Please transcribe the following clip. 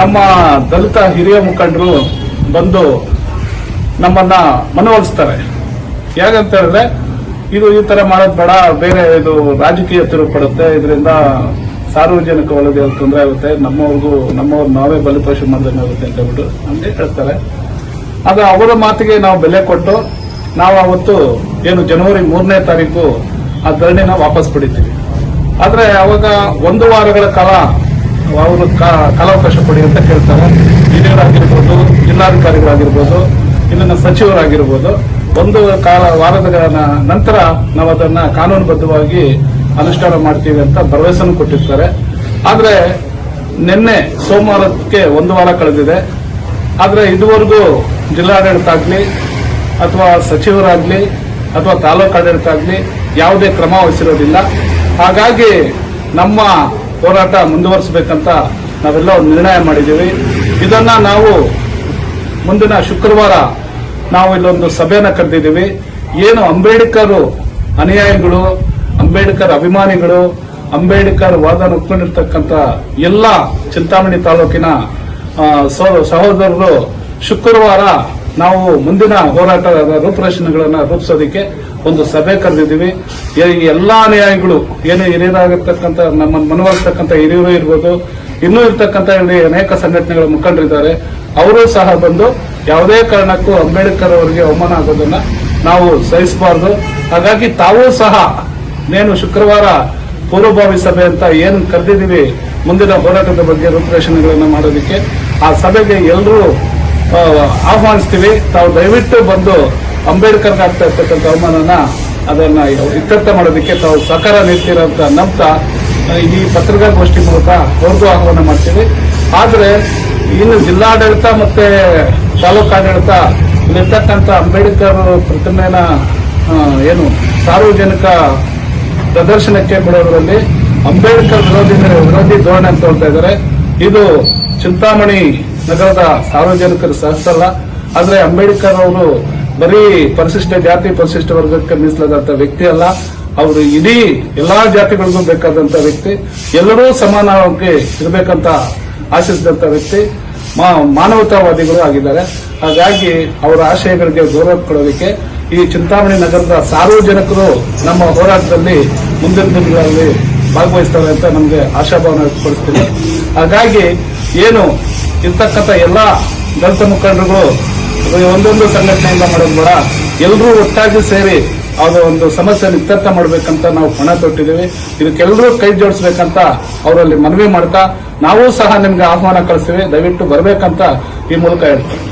ನಮ್ಮ ದಲಿತ ಹಿರಿಯ ಮುಖಂಡರು ಬಂದು ನಮ್ಮನ್ನ ಮನವೊಲಿಸ್ತಾರೆ. ಯಾಕಂತ ಹೇಳಿದ್ರೆ, ಇದು ಈ ತರ ಮಾಡೋದು ಬೇಡ, ಬೇರೆ ಇದು ರಾಜಕೀಯ ತಿರುವು ಪಡುತ್ತೆ, ಇದರಿಂದ ಸಾರ್ವಜನಿಕ ಒಳಗೆ ತೊಂದರೆ ಆಗುತ್ತೆ, ನಮ್ಮವ್ರಿಗೂ, ನಮ್ಮವ್ರು ನಾವೇ ಬಲಿಪಶು ಮಾಡ್ದಂಗೆ ಆಗುತ್ತೆ ಅಂತ ಹೇಳ್ಬಿಟ್ಟು ನಮ್ಗೆ ಹೇಳ್ತಾರೆ. ಆಗ ಅವರ ಮಾತಿಗೆ ನಾವು ಬೆಲೆ ಕೊಟ್ಟು, ನಾವು ಅವತ್ತು ಏನು ಜನವರಿ ಮೂರನೇ ತಾರೀಕು ಆ ಧರಣಿನ ವಾಪಸ್ ಪಡಿತೀವಿ. ಆದ್ರೆ ಅವಾಗ ಒಂದು ವಾರಗಳ ಕಾಲ ಅವರು ಕಾಲಾವಕಾಶ ಕೊಡಿ ಅಂತ ಕೇಳ್ತಾರೆ. ಹಿರಿಯರಾಗಿರ್ಬೋದು ಜಿಲ್ಲಾಧಿಕಾರಿಗಳಾಗಿರ್ಬೋದು ಇಲ್ಲಿನ ಸಚಿವರಾಗಿರ್ಬೋದು. ಒಂದು ಕಾಲ ವಾರದ ನಂತರ ನಾವು ಅದನ್ನ ಕಾನೂನುಬದ್ಧವಾಗಿ ಅನುಷ್ಠಾನ ಮಾಡ್ತೀವಿ ಅಂತ ಭರವಸೆನೂ ಕೊಟ್ಟಿರ್ತಾರೆ. ಆದರೆ ನಿನ್ನೆ ಸೋಮವಾರಕ್ಕೆ ಒಂದು ವಾರ ಕಳೆದಿದೆ. ಆದರೆ ಇದುವರೆಗೂ ಜಿಲ್ಲಾಡಳಿತ ಆಗಲಿ, ಅಥವಾ ಸಚಿವರಾಗ್ಲಿ, ಅಥವಾ ತಾಲೂಕು ಆಡಳಿತ ಆಗ್ಲಿ ಯಾವುದೇ ಕ್ರಮ ವಹಿಸಿರೋದಿಲ್ಲ. ಹಾಗಾಗಿ ನಮ್ಮ ಹೋರಾಟ ಮುಂದುವರಿಸಬೇಕಂತ ನಾವೆಲ್ಲ ಒಂದು ನಿರ್ಣಯ ಮಾಡಿದ್ದೀವಿ. ಇದನ್ನ ನಾವು ಮುಂದಿನ ಶುಕ್ರವಾರ ನಾವು ಇಲ್ಲೊಂದು ಸಭೆಯನ್ನು ಕರೆದಿದ್ದೀವಿ. ಏನು ಅಂಬೇಡ್ಕರ್ ಅನುಯಾಯಿಗಳು, ಅಂಬೇಡ್ಕರ್ ಅಭಿಮಾನಿಗಳು, ಅಂಬೇಡ್ಕರ್ ವಾದ ಒಪ್ಕೊಂಡಿರ್ತಕ್ಕಂಥ ಎಲ್ಲ ಚಿಂತಾಮಣಿ ತಾಲೂಕಿನ ಸಹೋದರರು ಶುಕ್ರವಾರ ನಾವು ಮುಂದಿನ ಹೋರಾಟದ ರೂಪುರೇಷಣೆಗಳನ್ನ ರೂಪಿಸೋದಕ್ಕೆ ಒಂದು ಸಭೆ ಕರೆದಿದ್ದೀವಿ. ಎಲ್ಲಾ ಅನುಯಾಯಿಗಳು, ಏನು ಹಿರಿಯರಾಗಿರ್ತಕ್ಕಂಥ, ನಮ್ಮ ಮನವಾಗಿರ್ತಕ್ಕಂಥ ಹಿರಿಯರು ಇರ್ಬೋದು, ಇನ್ನೂ ಇರ್ತಕ್ಕಂಥ ಇಲ್ಲಿ ಅನೇಕ ಸಂಘಟನೆಗಳ ಮುಖಂಡರಿದ್ದಾರೆ, ಅವರು ಸಹ ಬಂದು ಯಾವುದೇ ಕಾರಣಕ್ಕೂ ಅಂಬೇಡ್ಕರ್ ಅವರಿಗೆ ಅವಮಾನ ಆಗೋದನ್ನ ನಾವು ಸಹಿಸಬಾರದು. ಹಾಗಾಗಿ ತಾವೂ ಸಹ ನೇನು ಶುಕ್ರವಾರ ಪೂರ್ವಭಾವಿ ಸಭೆ ಅಂತ ಏನು ಕರೆದಿದ್ದೀವಿ, ಮುಂದಿನ ಹೋರಾಟದ ಬಗ್ಗೆ ರೂಪರೇಷಣೆಗಳನ್ನು ಮಾಡೋದಕ್ಕೆ, ಆ ಸಭೆಗೆ ಎಲ್ಲರೂ ಆಹ್ವಾನಿಸ್ತೀವಿ. ತಾವು ದಯವಿಟ್ಟು ಬಂದು ಅಂಬೇಡ್ಕರ್ಗೆ ಆಗ್ತಾ ಇರ್ತಕ್ಕಂಥ ಅವಮಾನನ ಅದನ್ನ ಇತ್ಯರ್ಥ ಮಾಡೋದಕ್ಕೆ ತಾವು ಸಹಕಾರ ನೀಡ್ತೀರ ಅಂತ ನಂಬ್ತಾ ಈ ಪತ್ರಿಕಾಗೋಷ್ಠಿ ಮೂಲಕ ಅವ್ರಿಗೂ ಆಹ್ವಾನ ಮಾಡ್ತೀವಿ. ಆದರೆ ಇನ್ನು ಜಿಲ್ಲಾಡಳಿತ ಮತ್ತೆ ತಾಲೂಕು ಆಡಳಿತ ಇಲ್ಲಿರ್ತಕ್ಕಂಥ ಅಂಬೇಡ್ಕರ್ ಪ್ರತಿಮೆನ ಏನು ಸಾರ್ವಜನಿಕ ಪ್ರದರ್ಶನಕ್ಕೆ ಬಿಡೋದ್ರಲ್ಲಿ ಅಂಬೇಡ್ಕರ್ ವಿರೋಧಿ ವಿರೋಧಿ ಧೋರಣೆ ಅಂತ ಹೇಳ್ತಾ ಇದ್ದಾರೆ. ಇದು ಚಿಂತಾಮಣಿ ನಗರದ ಸಾರ್ವಜನಿಕರು ಸಹಸಲ್ಲ ಆದರೆ ಅಂಬೇಡ್ಕರ್ ಅವರು ಬರೀ ಪರಿಶಿಷ್ಟ ಜಾತಿ, ಪರಿಶಿಷ್ಟ ವರ್ಗಕ್ಕೆ ಮೀಸಲಾದಂತ ವ್ಯಕ್ತಿ ಅಲ್ಲ. ಅವರು ಇಡೀ ಎಲ್ಲಾ ಜಾತಿಗಳಿಗೂ ಬೇಕಾದಂತ ವ್ಯಕ್ತಿ. ಎಲ್ಲರೂ ಸಮಾನವಾಗಿ ಇರಬೇಕಂತ ಆಶಿಸಿದಂತ ವ್ಯಕ್ತಿ. ಮಾನವತಾವಾದಿಗಳು ಆಗಿದ್ದಾರೆ. ಹಾಗಾಗಿ ಅವರ ಆಶಯಗಳಿಗೆ ಗೌರವ ಕೊಡೋದಕ್ಕೆ ಈ ಚಿಂತಾಮಣಿ ನಗರದ ಸಾರ್ವಜನಿಕರು ನಮ್ಮ ಹೋರಾಟದಲ್ಲಿ ಮುಂದಿನ ದಿನಗಳಲ್ಲಿ ಭಾಗವಹಿಸ್ತಾರೆ ಅಂತ ನಮಗೆ ಆಶಾಭಾವನೆ ವ್ಯಕ್ತಪಡಿಸ್ತೀವಿ ಹಾಗಾಗಿ ಏನು ಇರ್ತಕ್ಕಂಥ ಎಲ್ಲ ದಲಿತ ಮುಖಂಡರುಗಳು ಒಂದೊಂದು ಸಂಘಟನೆಯಿಂದ ಮಾಡೋದು ಬೇಡ ಎಲ್ಲರೂ ಒಟ್ಟಾಗಿ ಸೇರಿ ಅದು ಒಂದು ಸಮಸ್ಯೆ ಇತ್ಯರ್ಥ ಮಾಡಬೇಕಂತ ನಾವು ಪಣ ತೊಟ್ಟಿದ್ದೀವಿ. ಇದಕ್ಕೆಲ್ಲರೂ ಕೈ ಜೋಡಿಸ್ಬೇಕಂತ ಅವರಲ್ಲಿ ಮನವಿ ಮಾಡ್ತಾ ನಾವು ಸಹ ನಿಮ್ಗೆ ಆಹ್ವಾನ ಕಳಿಸ್ತೀವಿ. ದಯವಿಟ್ಟು ಬರಬೇಕಂತ ಈ ಮೂಲಕ ಹೇಳ್ತೀವಿ